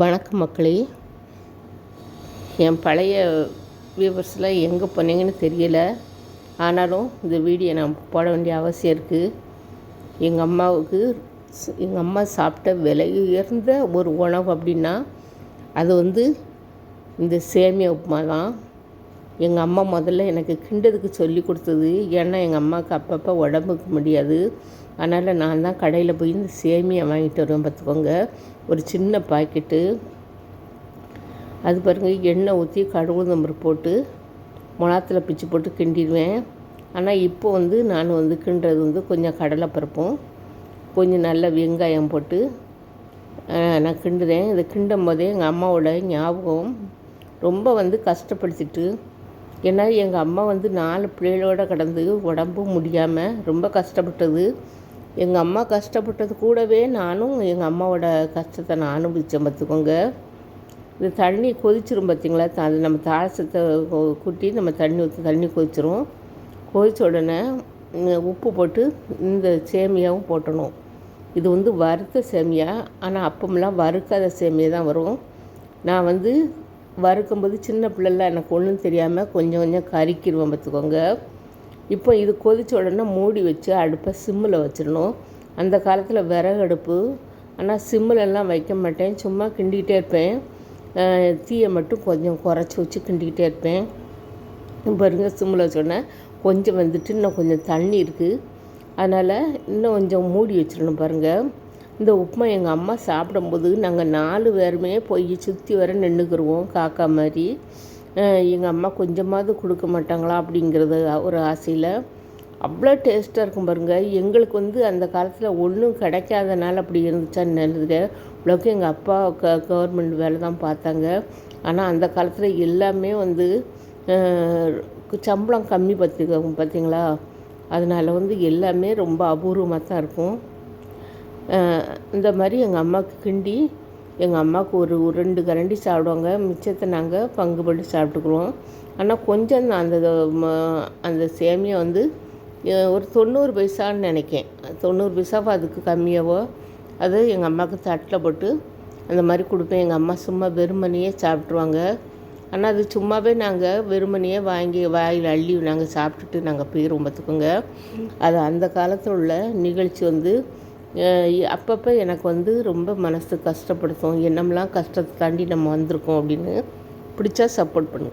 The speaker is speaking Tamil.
வணக்கம் மக்களே. என் பழைய வியூவர்ஸ்லாம் எங்கே போனீங்கன்னு தெரியல. ஆனாலும் இந்த வீடியோ நான் போட வேண்டிய அவசியம் இருக்குது எங்கள் அம்மாவுக்கு எங்கள் அம்மா சாப்பிட்ட விலை உயர்ந்த ஒரு உணவு அப்படின்னா அது வந்து இந்த சேமியா உப்புமா தான் எங்கள் அம்மா முதல்ல எனக்கு கிண்டதுக்கு சொல்லி கொடுத்தது. ஏன்னா எங்கள் அம்மாவுக்கு அப்பப்போ உடம்புக்கு முடியாது. அதனால் நான் தான் கடையில் போய் இந்த சேமியா வாங்கிட்டு வருவேன் பார்த்துக்கோங்க. ஒரு சின்ன பாக்கெட்டு. அது பாருங்கள் எண்ணெய் ஊற்றி கடுகு போட்டு மிளகாத்தில் பிச்சு போட்டு கிண்டிடுவேன். ஆனால் இப்போ வந்து நான் வந்து கிண்டுறது வந்து கொஞ்சம் கடலை பருப்பும் கொஞ்சம் நல்ல வெங்காயம் போட்டு நான் கிண்டுறேன். இதை கிண்டும் போதே எங்கள் அம்மாவோட ஞாபகம் ரொம்ப வந்து கஷ்டப்படுத்திட்டு ஏன்னா எங்கள் அம்மா வந்து நாலு பிள்ளைகளோடு கடந்து உடம்பும் முடியாமல் ரொம்ப கஷ்டப்பட்டது. எங்கள் அம்மா கஷ்டப்பட்டது கூடவே நானும் எங்கள் அம்மாவோட கஷ்டத்தை நான் அனுபவித்தேன் பார்த்துக்கோங்க. இந்த தண்ணி கொதிச்சிரும் பார்த்திங்களா? அது நம்ம தாளசத்தை குட்டி நம்ம தண்ணி ஊற்றி தண்ணி கொதிச்சிரும். கொதித்த உடனே உப்பு போட்டு இந்த சேமியாவும் போட்டணும். இது வந்து வறுத்த சேமியா. ஆனால் அப்பமெல்லாம் வறுக்காத சேமியா தான் வரும். நான் வந்து வறுக்கும்போது சின்ன பிள்ளைல எனக்கு ஒன்றும் தெரியாமல் கொஞ்சம் கொஞ்சம் கறிக்கிடுவேன் பார்த்துக்கோங்க. இப்போ இது கொதித்த உடனே மூடி வச்சு அடுப்பை சிம்மில் வச்சிடணும். அந்த காலத்தில் விறகு அடுப்பு ஆனால் சிம்மிலெல்லாம் வைக்க மாட்டேன். சும்மா கிண்டிக்கிட்டே இருப்பேன். தீயை மட்டும் கொஞ்சம் குறைச்சி வச்சு கிண்டிக்கிட்டே இருப்பேன். பாருங்க சிம்மில் வச்சோடனே கொஞ்சம் வந்துட்டு இன்னும் கொஞ்சம் தண்ணி இருக்குது அதனால் இன்னும் கொஞ்சம் மூடி வச்சிடணும் பாருங்கள் இந்த உப்புமா எங்கள் அம்மா சாப்பிடும்போது நாங்கள் நாலு பேருமே போய் சுற்றி வர நின்றுக்குருவோம் காக்கா மாதிரி. எங்கள் அம்மா கொஞ்சமாவது கொடுக்க மாட்டாங்களா அப்படிங்கிறது ஒரு ஆசையில். அவ்வளோ டேஸ்ட்டாக இருக்கும் பாருங்கள் எங்களுக்கு வந்து அந்த காலத்தில் ஒன்றும் கிடைக்காதனால அப்படி இருந்துச்சான்னு நினைக்கிறேன். இவ்வளோக்கு எங்கள் அப்பா க கவர்மெண்ட் வேலை தான் பார்த்தாங்க. ஆனால் அந்த காலத்தில் எல்லாமே வந்து சம்பளம் கம்மி பார்த்துக்கோங்க பார்த்தீங்களா அதனால் வந்து எல்லாமே ரொம்ப அபூர்வமாக தான் இருக்கும் இந்த மாதிரி எங்கள் அம்மாவுக்கு கிண்டி எங்கள் அம்மாவுக்கு ஒரு ரெண்டு கரண்டி சாப்பிடுவாங்க. மிச்சத்தை நாங்கள் பங்குபட்டு சாப்பிட்டுக்குருவோம் ஆனால் கொஞ்சம் அந்த அந்த சேமியா வந்து ஒரு தொண்ணூறு பைசான்னு நினைக்கேன். தொண்ணூறு பைசாவோ அதுக்கு கம்மியாவோ அது எங்கள் அம்மாவுக்கு தட்டில் போட்டு அந்த மாதிரி கொடுப்பேன். எங்கள் அம்மா சும்மா வெறுமனையே சாப்பிட்ருவாங்க ஆனால் அது சும்மாவே நாங்கள் வெறுமனையே வாங்கி வாயில் அள்ளி நாங்கள் சாப்பிட்டுட்டு நாங்கள் போயிடுவோம் பார்த்துக்கோங்க. அது அந்த காலத்தில் உள்ள நிகழ்ச்சி வந்து அப்பப்போ எனக்கு வந்து ரொம்ப மனசு கஷ்டப்படுத்தும். என்னமெல்லாம் கஷ்டத்தை தாண்டி நம்ம வந்திருக்கோம் அப்படின்னு. பிடிச்சா சப்போர்ட் பண்ணுங்க